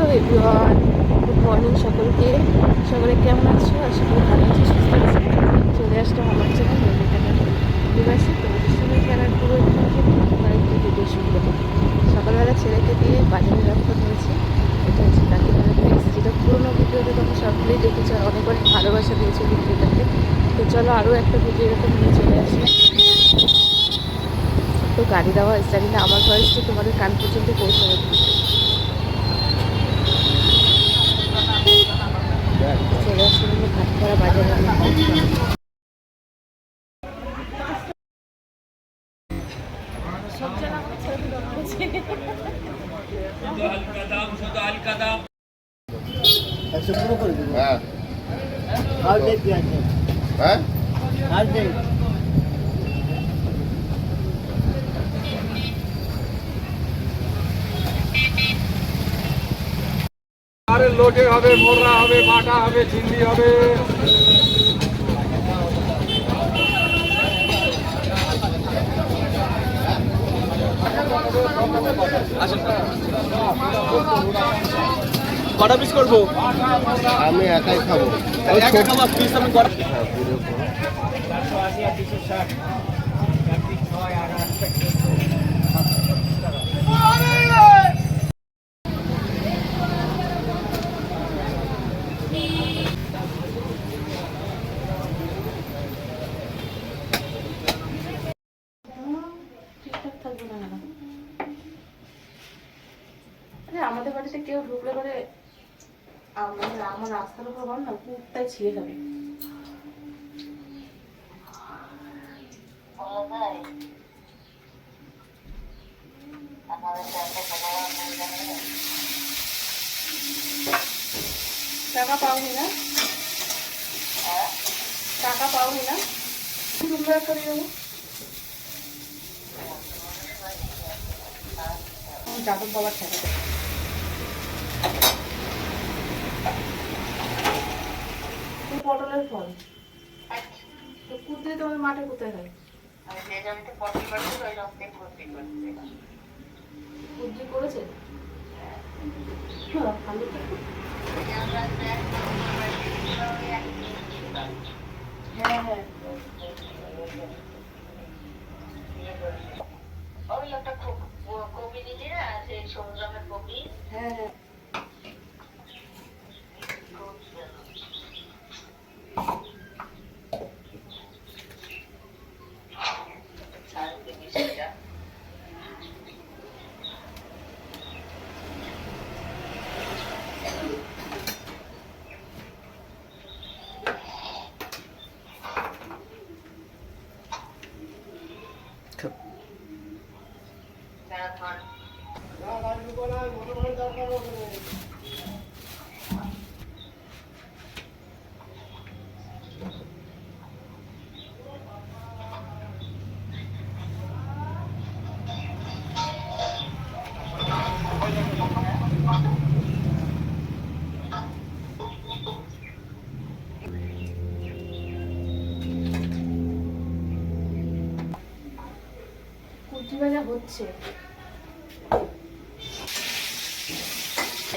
Hello everyone good morning সকলকে। সকলে কেমন আছো? আশা করি ভালো আছো, সুস্থ আছো। চলে আসলাম আমার চ্যানেল মেমরি ক্যানাল দিবাসী তোমাদের সঙ্গে ক্যানাল পুরো একটি ভিডিও শুরু সকালবেলা ছেলেকে দিয়ে বাজারে রাখতে হয়েছে এটা হচ্ছে কাকিমারা প্লেস যেটা পুরোনো ভিডিওতে তোমরা সকলেই দেখেছ আর অনেক অনেক ভালোবাসা দিয়েছ ভিডিওটাকে। তো চলো আরও একটা ভিডিও এরকম নিয়ে চলে আসি। তো গাড়ি দেওয়া হয়েছে, জানি না আমার ভয়েসটা তোমাদের কান পর্যন্ত পৌঁছাবে আসলাম ভাতপাড়া বাজারের হ্যাঁ। হ্যাঁ? আর লোটে হবে মোররা হবে বাটা হবে চিংড়ি হবে। কটা পিস করব? আমি একাই খাব। পিস আমি কটা? বাড়িতে কেউ ঢুকলে করে আমাদের আমার রাস্তার উপর বল না কুটটাই ছিঁড়ে যাবে। টাকা পাওনি না? টাকা পাওনি না? তোমরা করে দেবো? যাদব বাবার ঠেকাতে পটলের ফল। তো কুদতে তোমার মাঠে কোথায় হয়? কুদ্রি করেছে। হ্যাঁ, ভালো। হ্যাঁ হ্যাঁ। ওই একটা কবি দিলি না সবুজ রঙের কবি। হ্যাঁ হ্যাঁ কুদ্রি ভাজা হচ্ছে।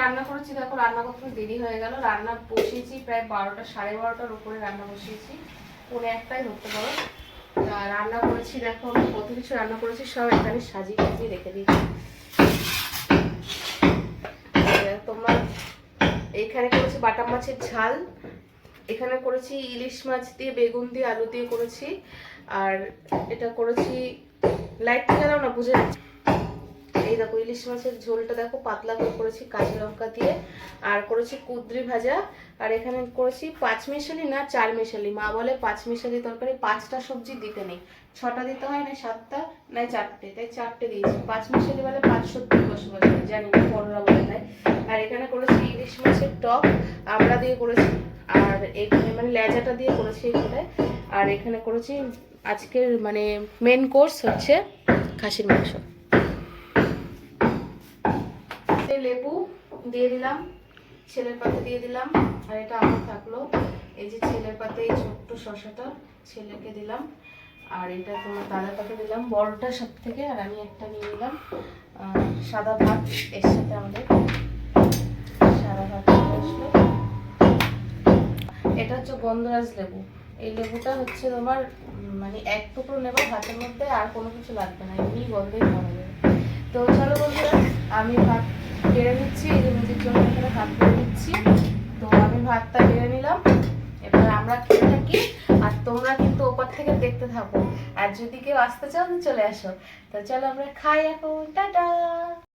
রান্না করেছি, দেখো রান্না করতে দেরি হয়ে গেল। রান্না বসিয়েছি প্রায় বারোটা, সাড়ে বারোটার উপরে রান্না বসিয়েছি। পৌনে একটাই ধরতে পারো। রান্না করেছি, দেখো আমি কত কিছু রান্না করেছি, সব এখানে সাজিয়ে সাজিয়ে রেখে দিয়েছি। তোমরা এখানে করেছি বাটা মাছের ঝাল, এখানে করেছি ইলিশ মাছ দিয়ে, বেগুন দিয়ে, আলু দিয়ে করেছি। আর এটা করেছি লাইট দাও না, বুঝে এই দেখো ইলিশ মাছের ঝোলটা দেখো পাতলা করে করেছি কাঁচা লঙ্কা দিয়ে, আর করেছি কুদ্রি ভাজা, আর এখানে করেছি পাঁচ মিশালি না চার মিশালি। মা বলে পাঁচ মিশালি তরকারি, পাঁচটা সবজি দিতে নেই। ছটা দিতে হয় না সাতটা না চারটে। তাই চারটে দিয়েছি। পাঁচ মিশালি বলে পাঁচ সত্যি বসবাস হয় জানি না বড়রা বলে তাই। আর এখানে করেছি ইলিশ মাছের টক আমরা দিয়ে করেছি, আর এখানে মানে লেজাটা দিয়ে করেছি এখানে। আর এখানে করেছি আজকের মানে মেন কোর্স হচ্ছে খাসির মাংস। লেবু দিয়ে দিলাম, ছেলের পাতে দিয়ে দিলাম, আর এটা আমার থাকল এই যে ছেলের পাতে এই ছোট্ট শশাটা ছেলেকে দিলাম, আর এটা তোমার দাদা পাতে দিলাম। বড়টা সব থেকে আর আমি একটা নিয়ে নিলাম সাদা ভাত, এর সাথে আমাদের সাদা ভাত আসলো। এটা হচ্ছে গন্ধরাজ লেবু। এই লেবুটা হচ্ছে তোমার মানে এক টুকরো নেবে ভাতের মধ্যে, আর কোনো কিছু লাগবে না, এমনি গন্ধই ভালো যাবে তো চলো বন্ধুরা, আমি ভাত বেড়ে নিচ্ছি, এই যে নিজের জন্য এখানে ভাত বেড়ে নিচ্ছি তো আমি ভাতটা বেড়ে নিলাম। এবার আমরা খেয়ে থাকি, আর তোমরা কিন্তু ওপর থেকে দেখতে থাকো। আর যদি কেউ আসতে চাও চলে আসো। তো চলো আমরা খাই এখন। টাটা!